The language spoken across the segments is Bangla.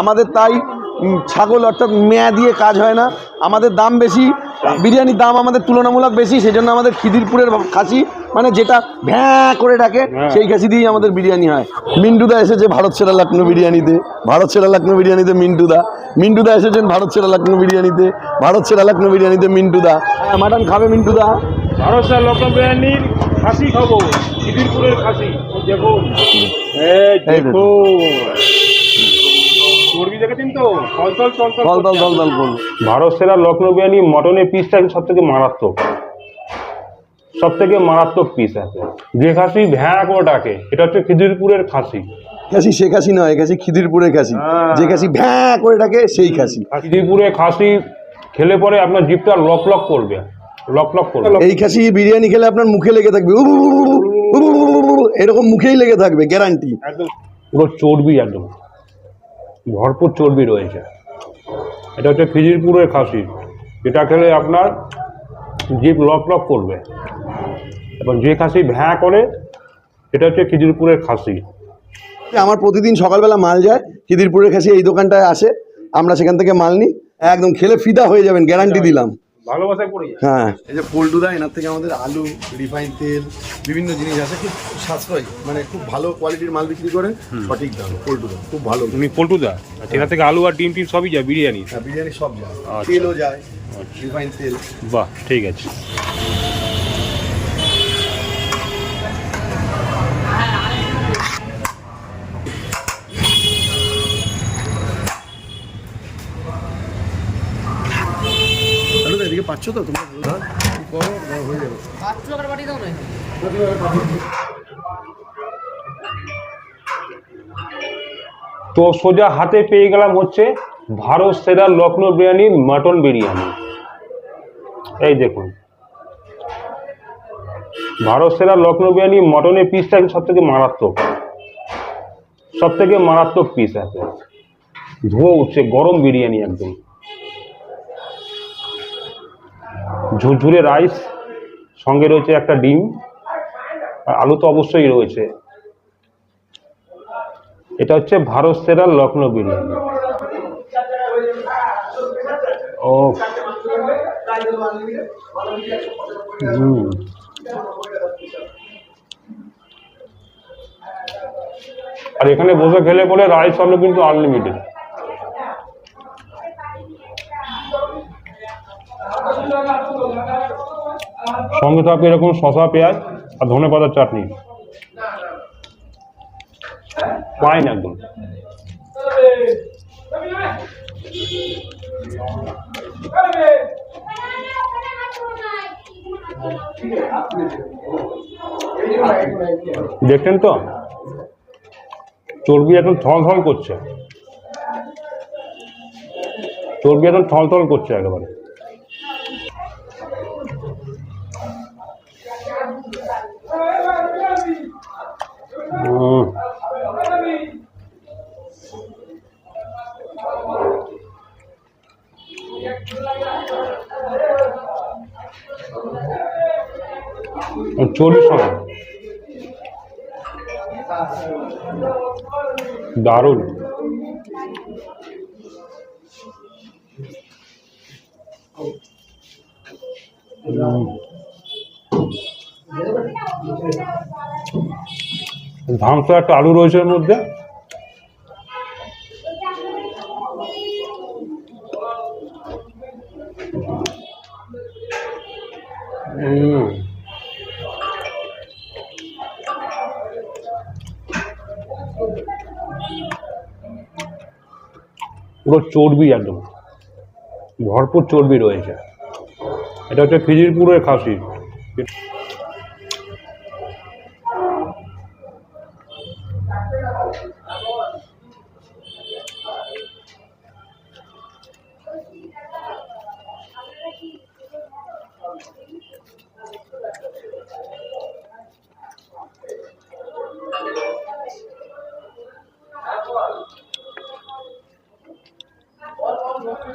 আমাদের তাই ছাগল অর্থাৎ মেয়া দিয়ে কাজ হয় না। আমাদের দাম বেশি বিরিয়ানির দাম আমাদের তুলনামূলক বেশি সেই জন্য আমাদের খিদিরপুরের খাসি মানে যেটা ভ্যাঁ করে ডাকে হ্যাঁ। সেই খাসি দিয়েই আমাদের বিরিয়ানি হয়। মিন্টুদা এসেছে ভারত সেরা লখনৌ বিরিয়ানিতে ভারত সেরা লখনৌ বিরিয়ানিতে মিন্টুদা। মিন্টুদা এসেছেন ভারত সেরা লখনৌ বিরিয়ানিতে ভারত সেরা লখনৌ বিরিয়ানিতে মিন্টুদা। হ্যাঁ মাটন খাবে মিন্টুদা। ভারতের লক্ষ্য বিরিয়ানির খাসি খাব খিদিরপুরের খাসি। দেখুন। দেখুন চর্বি দেখেছেন তো তল তল তল তল দল দল দল দল করব ভারত সেরা লখনৌ বিরিয়ানি মটনের পিসটা সব থেকে মারাত্মক সব থেকে মারাত্মক পিস আছে যে খাসি ভ্যাঁ করে ডাকে এটা হচ্ছে খিদিরপুরের খাসি খাসি সে খাসি নয় খাসি খিদিরপুরের খাসি হ্যাঁ। যে খাসি ভ্যাঁ করে ডাকে সেই খাসি খিদিরপুরের খাসি খেলে পরে আপনার জিপটা লক লক করবে লক লক করবে এই খাসি বিরিয়ানি খেলে আপনার মুখে লেগে থাকবে এরকম মুখেই লেগে থাকবে গ্যারান্টি একদম পুরো চর্বি একদম ভরপুর চর্বি রয়েছে। এটা হচ্ছে খিজিরপুরের খাসি যেটা খেলে আপনার জিভ লক লক করবে। এবং যে খাসি ভ্যাঁ করে সেটা হচ্ছে খিজিরপুরের খাসি। আমার প্রতিদিন সকালবেলা মাল যায় খিদিরপুরের খাসি এই দোকানটায় আসে আমরা সেখান থেকে মাল নিই একদম খেলে ফিদা হয়ে যাবেন গ্যারান্টি দিলাম। ভালোবাসায় পড়ে যায়। হ্যাঁ। এই যে পল্টুদা এনার থেকে আমাদের আলু রিফাইন তেল বিভিন্ন জিনিস আছে খুব সাশ্রয়ী মানে খুব ভালো কোয়ালিটির মাল বিক্রি করে সঠিক দাম পল্টুদা খুব ভালো। উনি পল্টুদা এনার থেকে আলু আর ডিম টিম সবই যায় বিরিয়ানি? হ্যাঁ বিরিয়ানি সব যায়। আচ্ছা। তেলও যায় রিফাইন তেল। বাহ ঠিক আছে। পাচ্ছ তো? তোমরা হ্যাঁ? করো? না, হয়ে যাবে। পাঁচশো টাকার বাড়ি দাও না তো সোজা হাতে পেয়ে গেলাম হচ্ছে ভারত সেরা লখনৌ বিরিয়ানি মাটন বিরিয়ানি। এই দেখুন। ভারত সেরা লখনৌ বিরিয়ানি মটনের পিসটা সব থেকে মারাত্মক। সব থেকে মারাত্মক পিস আছে। ধোঁয়া উঠছে গরম বিরিয়ানি একদম। ঝুরঝুরে রাইস, সঙ্গে রয়েছে একটা ডিম, আর আলু তো অবশ্যই রয়েছে। এটা হচ্ছে ভারত সেরা লখনৌ বিরিয়ানি। ও। আর এখানে বসে খেলে বলে রাইস হবে কিন্তু আনলিমিটেড সঙ্গে থাকবে এরকম শশা পেঁয়াজ আর ধনে পাতার চাটনি। ফাইন একদম। দেখছেন তো? চর্বি এখন থল থল করছে। চর্বি এখন থল থল করছে একেবারে। চল্লিশ টাকা। দারুণ। ধামসা একটা আলু রয়েছে এর মধ্যে। পুরো চর্বি একদম। ভরপুর চর্বি রয়েছে। এটা হচ্ছে খিজিরপুরের খাসি।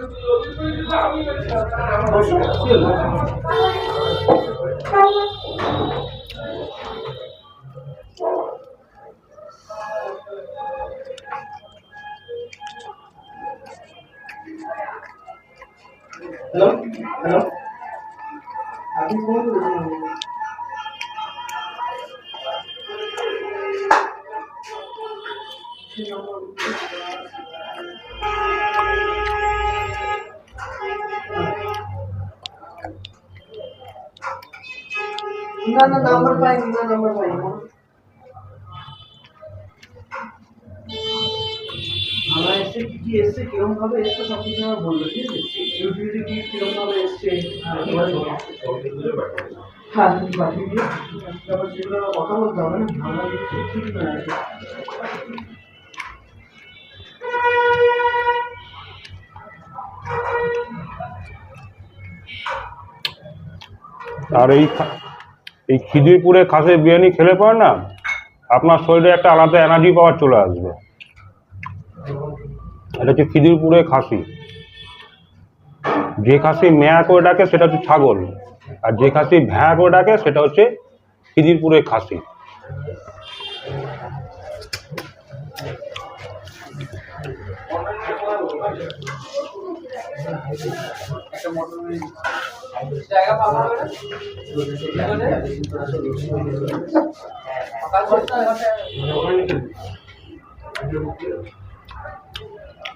不是，这个。Hello，Hello，Hello? না না নাম্বার পাইনি না নাম্বার পাইনি। আমার এসছে কি কি এসছে কীরকম ভাবে এসছে সব কিছু আমার বলল ঠিক আছে? ইউটিউবে কি কীরকম ভাবে এসছে হ্যাঁ তুমি পাঠিয়ে দিও তারপর সেগুলো কথা বলতে হবে না আমার ঠিক না? আর এই এই খিদিরপুরে খাসির বিরিয়ানি খেলে পরে না আপনার শরীরে একটা আলাদা এনার্জি পাওয়ার চলে আসবে। এটা হচ্ছে খিদিরপুরে খাসি। যে খাসি ম্যা করে ডাকে সেটা হচ্ছে ছাগল, আর যে খাসি ভ্যা করে ডাকে সেটা হচ্ছে খিদিরপুরে খাসি।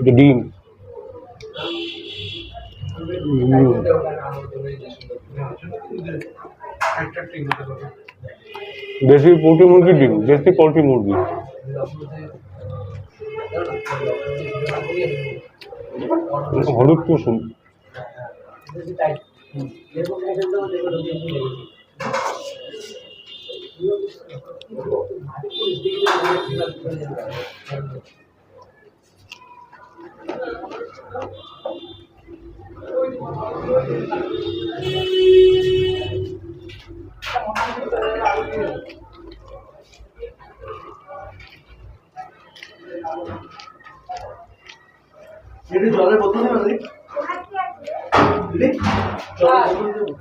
ডিম দেশি পোলট্রি মুরগির ডিম দেশি পোলট্রি মুরগি হলুদ কুসুম একটু জলের বোতল নেবে দিদি দিদি জলের বোতল দেবো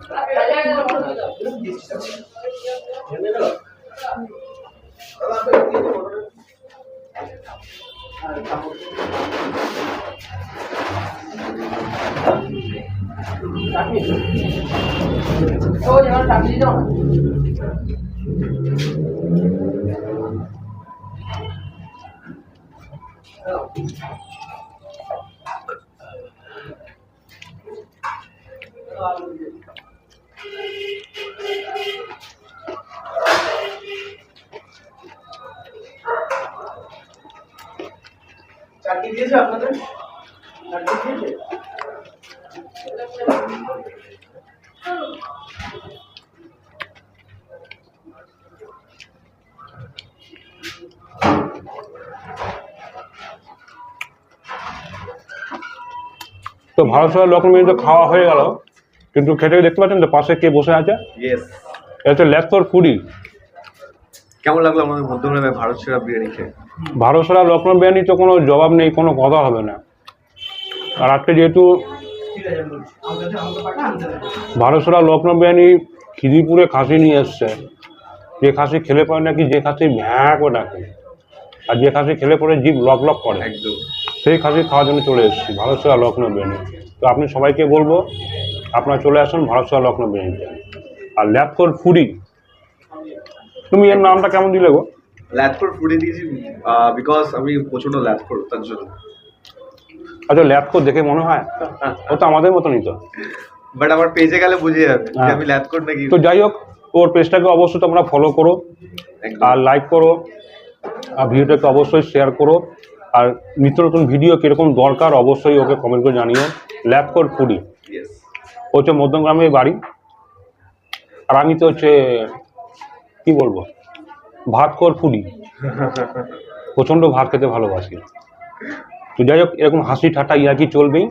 চাকরি দিয়েছে আপনাদের? চাকরি দিয়েছে? তো ভারত সরকার লক্ষ্মণ তো খাওয়া হয়ে গেল। কিন্তু খেতে দেখতে পাচ্ছেন তো পাশে কে বসে আছে? এটা হচ্ছে ল্যাপটর ফুডি কেমন লাগল আমাদের মধ্যমগ্রামে ভারত সেরা বিরিয়ানি খেয়ে? ভারত সরা লক্ষ্মণ বিরিয়ানি তো কোনো জবাব নেই কোনো কথা হবে না। আর আজকে যেহেতু ভারত সরা লক্ষ্মণ বিরিয়ানি খিদিরপুরে খাসি নিয়ে এসছে যে খাসি খেলে পরে নাকি যে খাসি ভ্যাঁ করে ডাকে আর যে খাসি খেলে পরে জিভ লক লক করে। একদম। সেই খাসি খাওয়ার জন্য চলে এসেছি ভারত সেরা লখনৌ বিরিয়ানি। তো আপনি সবাইকে বলব আপনারা চলে আসুন ভারত সেরা লখনৌ বিরিয়ানিতে আর ল্যাপকোর ফুডি। তুমি এর নামটা কেমন দিলে গো? ল্যাথফোর ফুডে দিয়েছি বিকজ আমি প্রচণ্ড ল্যাথফোর তার জন্য। আচ্ছা ল্যাপকোর দেখে মনে হয় ও তো আমাদের মতনই তো। বাট আমার পেজে গেলে বুঝে যাবে যে হ্যাঁ। আমি ল্যাথফোর নাকি তো যাই হোক ওর পেজটাকে অবশ্যই তোমরা ফলো করো আর লাইক করো আর ভিডিওটাকে অবশ্যই শেয়ার করো। আর নিত্য নতুন ভিডিও কীরকম দরকার অবশ্যই ওকে কমেন্ট করে জানিও। ল্যাপকোর ফুডি। হচ্ছে মধ্যমগ্রামে বাড়ি। আর আমি তো হচ্ছে, কি বলব, ভাত কর ফুডি। প্রচণ্ড ভাত খেতে ভালোবাসি। তো যাই হোক, এরকম হাসি ঠাট্টা ইয়াকি চলবেই।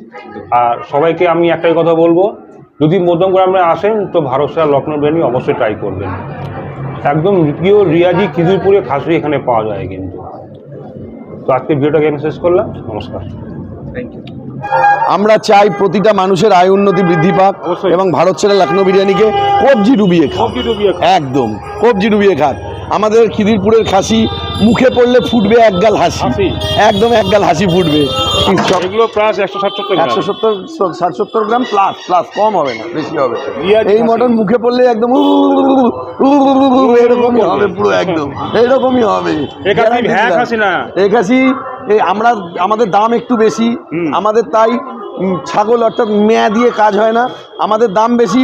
আর সবাইকে আমি একটাই কথা বলব, যদি মধ্যমগ্রামে আসেন, তো ভারত সেরা লখনৌ বিরিয়ানি অবশ্যই ট্রাই করবেন। একদম পিওর রিয়াজি খিদিরপুরে খাসি এখানে পাওয়া যায় কিন্তু। তো আজকে ভিডিওটাকে আমি শেষ করলাম। নমস্কার। Thank you. আমরা চাই প্রতিটা মানুষের আয় উন্নতি বৃদ্ধি পাক এবং ভারত ছেড়ে লখনৌ বিরিয়ানিকে কবজি ডুবিয়ে খাক। একদম কবজি ডুবিয়ে খাক আমাদের খিদিরপুরের খাসি মুখে পড়লে ফুটবে একগাল হাসি হাসি। একদম একগাল হাসি ফুটবে এগুলো একশো সত্তর একশো সত্তর ষাট সত্তর গ্রাম প্লাস প্লাস কম হবে না বেশি হবে এই। মটন মুখে পড়লে একদম এরকমই হবে পুরো একদম এরকমই হবে এই আমরা আমাদের দাম একটু বেশি আমাদের তাই ছাগল অর্থাৎ মেয়া দিয়ে কাজ হয় না। আমাদের দাম বেশি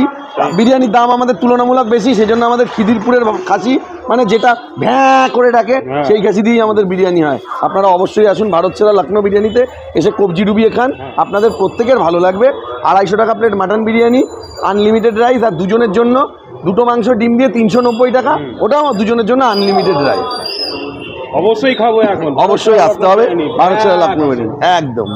বিরিয়ানির দাম আমাদের তুলনামূলক বেশি সেই জন্য আমাদের খিদিরপুরের খাসি মানে যেটা ভ্যাঁ করে ডাকে হ্যাঁ। সেই খাসি দিয়েই আমাদের বিরিয়ানি হয়। আপনারা অবশ্যই আসুন ভারত সেরা লখনৌ বিরিয়ানিতে এসে কবজি ডুবিয়ে খান। আপনাদের প্রত্যেকের ভালো লাগবে। আড়াইশো টাকা plate mutton biryani unlimited rice আর দুজনের জন্য দুটো মাংস ডিম দিয়ে তিনশো নব্বই টাকা। ওটাও আমার দুজনের জন্য আনলিমিটেড রাইস। অবশ্যই খাব এখন। অবশ্যই আসতে হবে। মানুষের লাভ লখনৌ একদম।